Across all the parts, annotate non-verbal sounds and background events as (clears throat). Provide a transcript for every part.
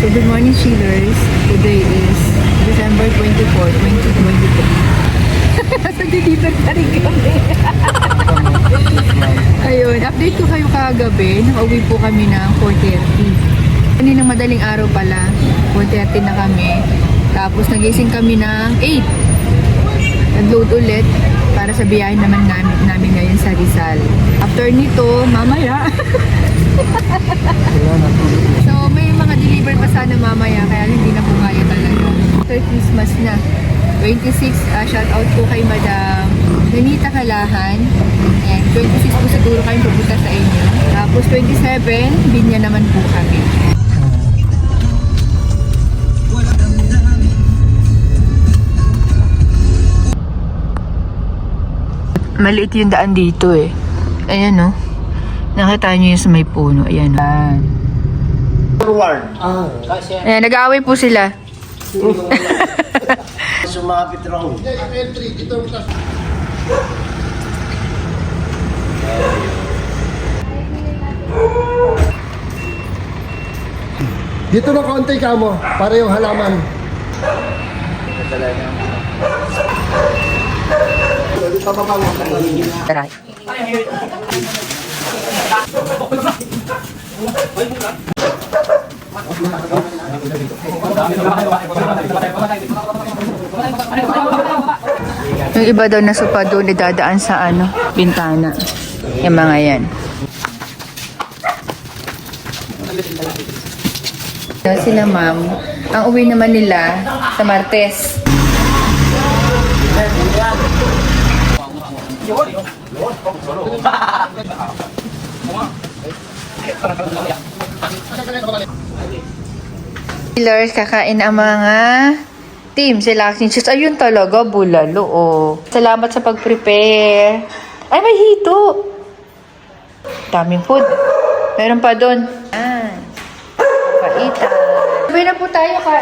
So, good morning, chillers. Today is December 24, 2023. Nasa deliver pa rin kami. (laughs) Ayun, update ko kayo kagabi. Nakauwi po kami ng 4.30. Kaninang madaling araw pala, 4.30 na kami. Tapos nagising kami ng 8. Nag-load ulit para sa biyahe naman namin, namin ngayon sa Rizal. After nito, mamaya. (laughs) so, may mga deliver pa sana mamaya, kaya hindi na po kaya talaga. After Christmas na. 26, uh, shout out po kay Madam Nanita Kalahan. And 26 po siguro kayo pupunta sa inyo. Tapos 27, binya naman po kami. Maliit yung daan dito eh. Ayan no. Nakita niyo yung sa may puno. Ayan. Ayan. Forward. Ayan, nag-aaway po sila. (laughs) Sumapit raw. Dito na konti ka mo, para yung halaman. Tara. Yung iba daw na sopa doon dadaan sa ano, bintana. Yung mga yan. Sila ma'am, ang uwi naman nila sa Martes. Killers, kakain ang mga team. Si Laxing Cheese. Ayun talaga, bulalo. Oh. Salamat sa pag-prepare. Ay, may hito. Daming food. Meron pa doon. Ah. Kaitan. Sabay na po tayo ka.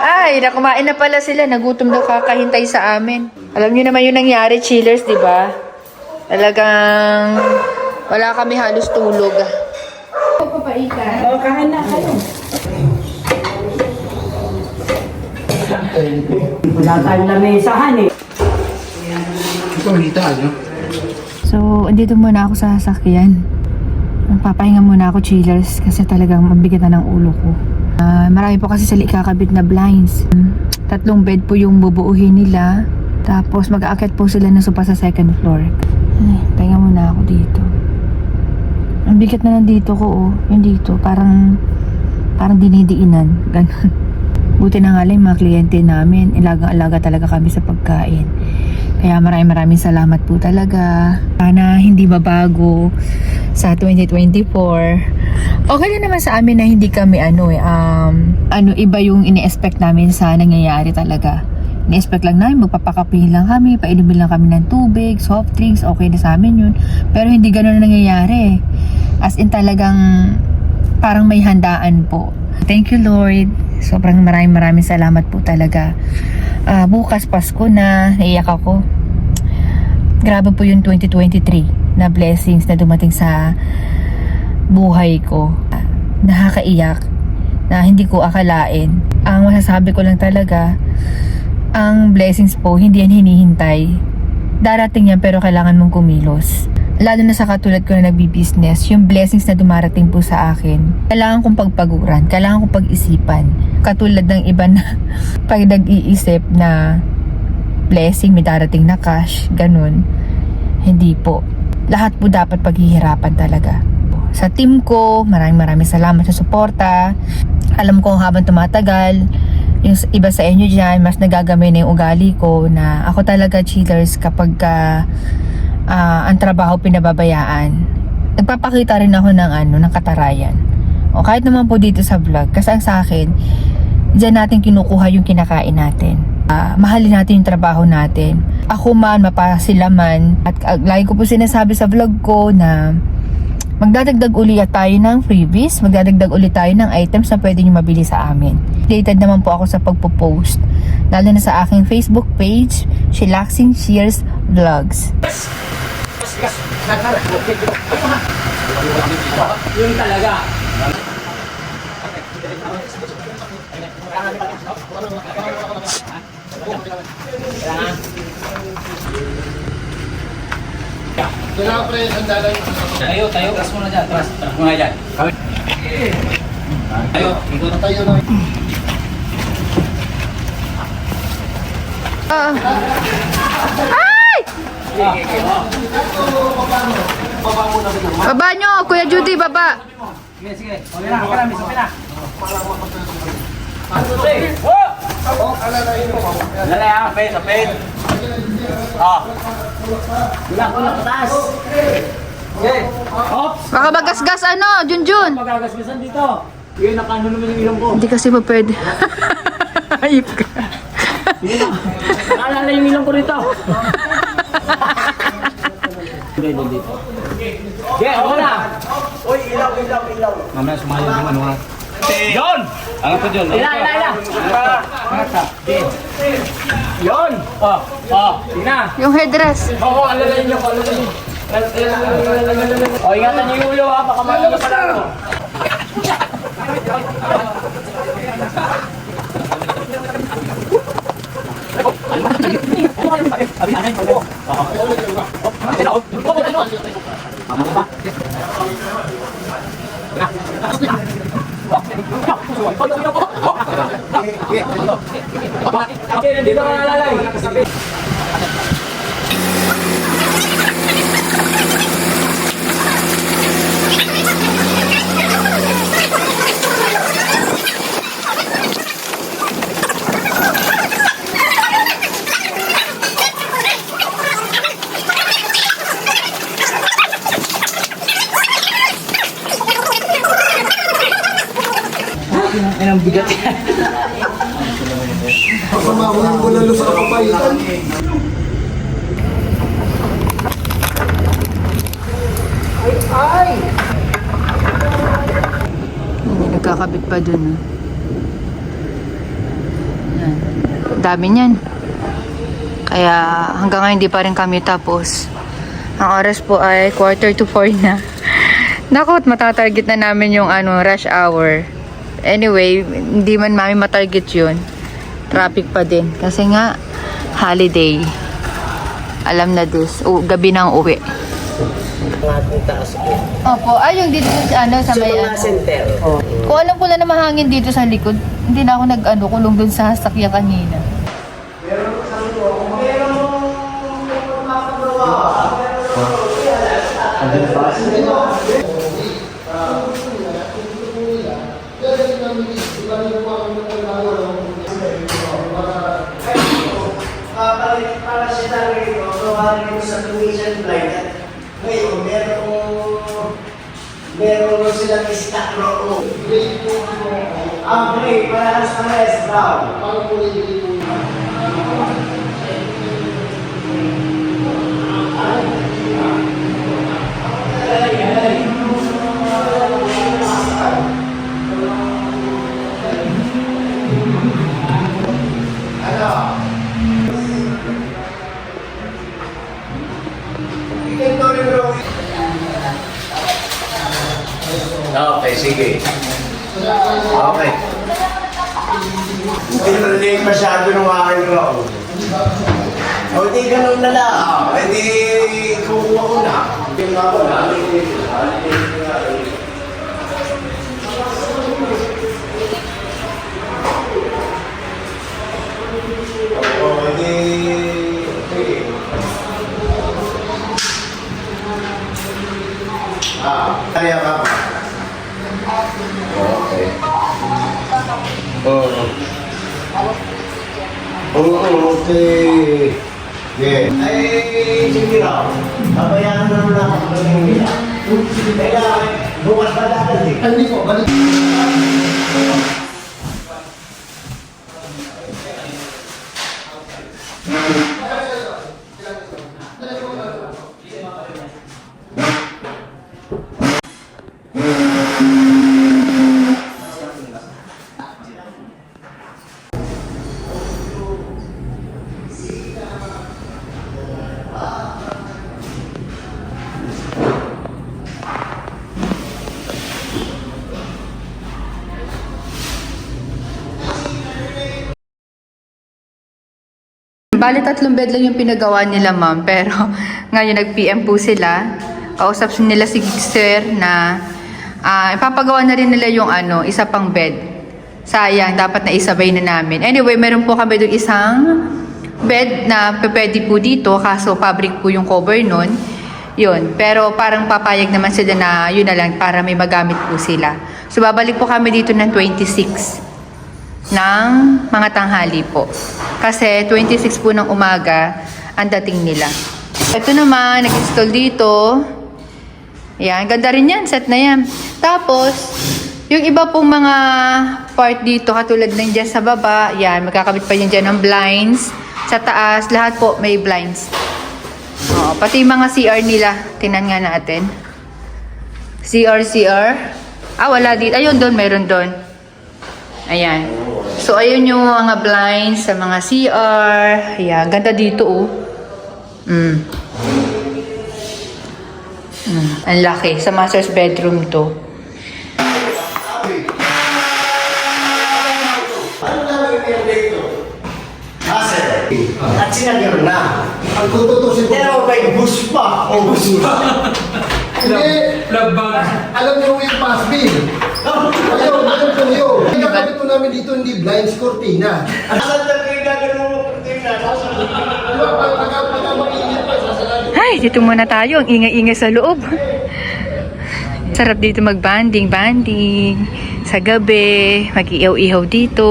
Ay, nakumain na pala sila. Nagutom daw kakahintay sa amin. Alam niyo naman yung nangyari, chillers, di ba? Talagang wala kami halos tulog. Papaitan. Wala tayong lamisahan eh. So, andito muna ako sa sasakyan. Magpapahinga muna ako, chillers, kasi talagang mabigat na ng ulo ko. Ah, marami po kasi sa kakabit na blinds. Tatlong bed po yung bubuuhin nila. Tapos mag-aakyat po sila ng sopa sa second floor. Ay, pahinga muna ako dito. Ang bigat na nandito ko, oh. Yung dito, parang, parang dinidiinan. (laughs) Ganon. Buti na nga lang mga kliyente namin. Ilagang-alaga talaga kami sa pagkain. Kaya maraming maraming salamat po talaga. Sana hindi mabago sa 2024. Okay na naman sa amin na hindi kami ano eh, um, ano, iba yung ini-expect namin sa nangyayari talaga. Ini-expect lang namin, magpapakapihin lang kami, painumin lang kami ng tubig, soft drinks, okay na sa amin yun. Pero hindi ganun ang nangyayari. As in talagang parang may handaan po. Thank you Lord. Sobrang maraming maraming salamat po talaga. Ah, bukas Pasko na, naiyak ako. Grabe po yung 2023 na blessings na dumating sa buhay ko. Nakakaiyak na hindi ko akalain. Ang masasabi ko lang talaga, ang blessings po, hindi yan hinihintay. Darating yan pero kailangan mong kumilos. Lalo na sa katulad ko na nagbi-business, yung blessings na dumarating po sa akin, kailangan kong pagpaguran, kailangan kong pag-isipan. Katulad ng iba na (laughs) pag nag-iisip na blessing, may darating na cash, ganun. Hindi po. Lahat po dapat paghihirapan talaga. Sa team ko, maraming maraming salamat sa suporta. Alam ko habang tumatagal, yung iba sa inyo dyan, mas nagagamay na yung ugali ko na ako talaga cheaters kapag ka, ah, ang trabaho pinababayaan. Nagpapakita rin ako ng ano, ng katarayan. O kahit naman po dito sa vlog, kasi ang sa akin, Diyan natin kinukuha yung kinakain natin. Ah, mahalin natin yung trabaho natin. Ako man, mapa sila man. At uh, lagi ko po sinasabi sa vlog ko na magdadagdag uli tayo ng freebies, magdadagdag uli tayo ng items na pwede nyo mabili sa amin updated naman po ako sa pagpo-post. Lalo na sa aking Facebook page, Chillaxing Shears Vlogs. Yun talaga. Kailangan pre, sandalan. Tayo, tayo. Taas muna dyan. Taas muna dyan. Tayo. Tayo. Tayo. Tayo. Ah. Ay! Baba nyo, Kuya Judy, baba. Sige, sige. Okay na, okay na. Miss, okay na. Lalay ha, pen, sa pen. Ah. Wala ko na taas. Okay. Ops. Baka magasgas ano, Junjun. Magagasgasan dito. Yun, nakano naman yung ilong ko. Hindi kasi pa pwede. (laughs) Ayip ka. Naalala yung ilong ko rito. Hindi dito. Okay, ako na. Uy, ilaw, ilaw, ilaw. Mamaya sumayo yung ano ha. Yon! Angat pa dyan. Ila, ila, ila. Okay. Yon! Oh, oh. Tina. Yung headdress. Oo, alalayin niyo, alalayin. O, ingatan niyo yung ulo ha, baka maano pa lang Okay, nandito ka nalalay. Ang bigat yan. Mahuling ko lalo sa kapapaitan. Hindi nagkakabit pa dun. ah. Yan. Dami niyan. Kaya hanggang ngayon hindi pa rin kami tapos. Ang oras po ay quarter to four na. Naku, at matatarget na namin yung ano, rush hour. Anyway, hindi man mami matarget yun. Traffic pa din. Kasi nga, holiday. Alam na this. O, gabi nang uwi. Opo, ay yung dito sa ano sa may ano. center. Kung alam ko na na mahangin dito sa likod, hindi na ako nag-ano, kulong dun sa sasakyan kanina. Papalit Amém. Para as palestras. Para o político. Kaya ka pa. Okay. Oo. Oo, okay. Yeah. Ay, sige raw. Pabayaan na naman ako ng nila. Teka, bukas pa dadating. Hindi po, balik. Bali, tatlong bed lang yung pinagawa nila, ma'am. Pero (laughs) ngayon nag-PM po sila. Kausap nila si sir na ah, ipapagawa na rin nila yung ano, isa pang bed. Sayang, dapat na isabay na namin. Anyway, meron po kami doon isang bed na pwede po dito. Kaso fabric po yung cover nun. Yun. Pero parang papayag naman sila na yun na lang para may magamit po sila. So, babalik po kami dito ng 26 ng mga tanghali po. Kasi 26 po ng umaga ang dating nila. Ito naman, nag-install dito. Yan, ganda rin yan, set na yan. Tapos, yung iba pong mga part dito, katulad ng dyan sa baba, yan, magkakabit pa yun dyan ng blinds. Sa taas, lahat po may blinds. Oo, pati mga CR nila, tingnan nga natin. CR, CR. Ah, wala dito. Ayun, doon, meron doon. Ayan. So, ayun yung mga blinds sa mga CR. Ayan, ganda dito, oh. Mm. Mm, ang laki. Sa master's bedroom to. Ano na lang yung dito? Hassle. At sinagyan na. Ang tututusin ko. Pero may bus pa. O bus pa. Hindi. Alam niyo yung pass bill. Ayaw, alam ko yun. Ang ko namin dito hindi blinds, cortina. Asan na kayo gagawin mo? Tingnan. Asan? Di ba, pag pag pag mainit pa, sasalagin. Ay, dito muna tayo. Ang ingay-ingay sa loob. Sarap dito mag-banding, banding. Sa gabi, mag-ihaw-ihaw dito.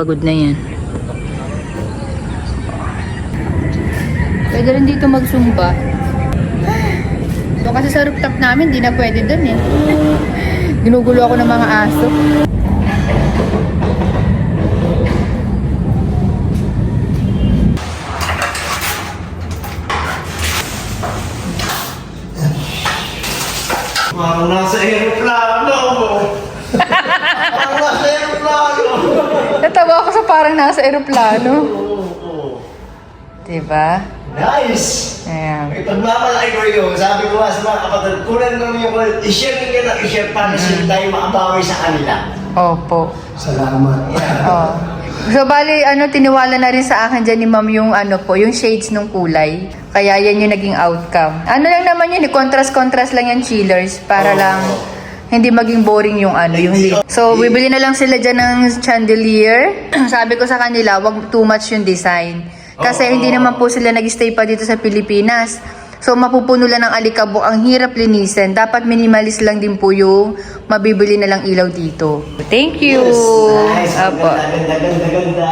Nakapagod na yan. Pwede rin dito magsumba. Doon kasi sa rooftop namin, di na pwede doon eh. (laughs) Ginugulo ako ng mga aso. Parang nasa aeroplano mo. Parang nasa aeroplano. Natawa ako sa parang nasa eroplano. Diba? Nice! Ayan. May pagmamalaki ko yun. Sabi ko nga sa mga kapatid, kunan mo yung kunan. I-share nyo na i-share para sila tayo makabawi sa kanila. Opo. Salamat. Oh. So, bali, ano, tiniwala na rin sa akin dyan ni ma'am yung, ano po, yung shades ng kulay. Kaya yan yung naging outcome. Ano lang naman yun, eh, contrast-contrast lang yung chillers para lang hindi maging boring yung ano, yung lit. So, bibili na lang sila dyan ng chandelier. (clears throat) Sabi ko sa kanila, wag too much yung design. Kasi hindi naman po sila nag-stay pa dito sa Pilipinas. So, mapupuno lang ng alikabok. Ang hirap linisin. Dapat minimalist lang din po yung mabibili na lang ilaw dito. Thank you! Nice. Ang Apo. Ganda, ganda, ganda, ganda.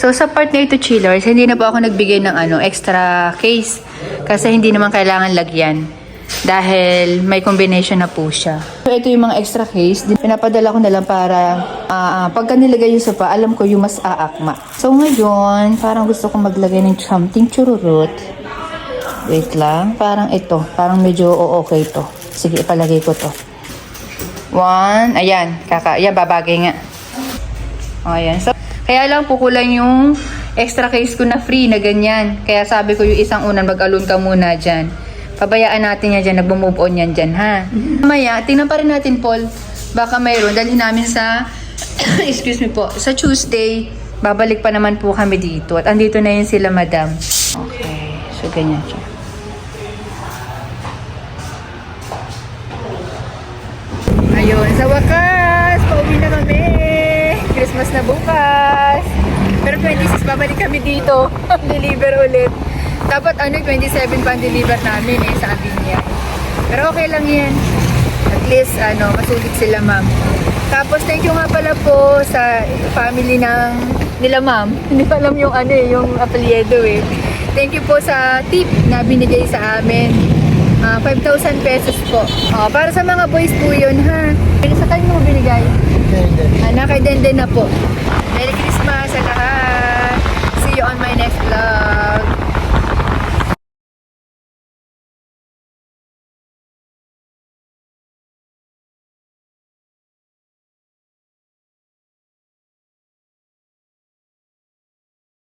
So sa part na ito chillers, hindi na po ako nagbigay ng ano extra case kasi hindi naman kailangan lagyan dahil may combination na po siya. So ito yung mga extra case, pinapadala ko na lang para ah, ah, pagka nilagay yung sopa, alam ko yung mas aakma. So ngayon, parang gusto ko maglagay ng something chururut. Wait lang, parang ito, parang medyo okay to. Sige, ipalagay ko to. One, ayan, kaka, ayan, babagay nga. O, ayan. So, kaya lang po kulang yung extra case ko na free na ganyan. Kaya sabi ko yung isang unan, mag-alon ka muna dyan. Pabayaan natin yan dyan, nag-move on yan dyan, ha? Maya, tingnan pa rin natin, Paul. Baka mayroon. Dalhin namin sa, (coughs) excuse me po, sa Tuesday, babalik pa naman po kami dito. At andito na yun sila, madam. Okay. So, ganyan siya. Ayun, sa wakas, pauwi na kami. Christmas na bukas. Pero 26, babalik kami dito. (laughs) deliver ulit. Dapat ano, 27 pa deliver namin eh, sa Avinia. Pero okay lang yan. At least, ano, masulit sila ma'am. Tapos, thank you nga pala po sa family ng nila ma'am. (laughs) Hindi pa alam yung ano eh, yung apelyido eh. Thank you po sa tip na binigay sa amin. Ah, 5,000 pesos po. Oh, para sa mga boys po yun, ha? Sa kanya mo binigay? Hindi. Anak, kay Denden na po. Merry Christmas sa lahat.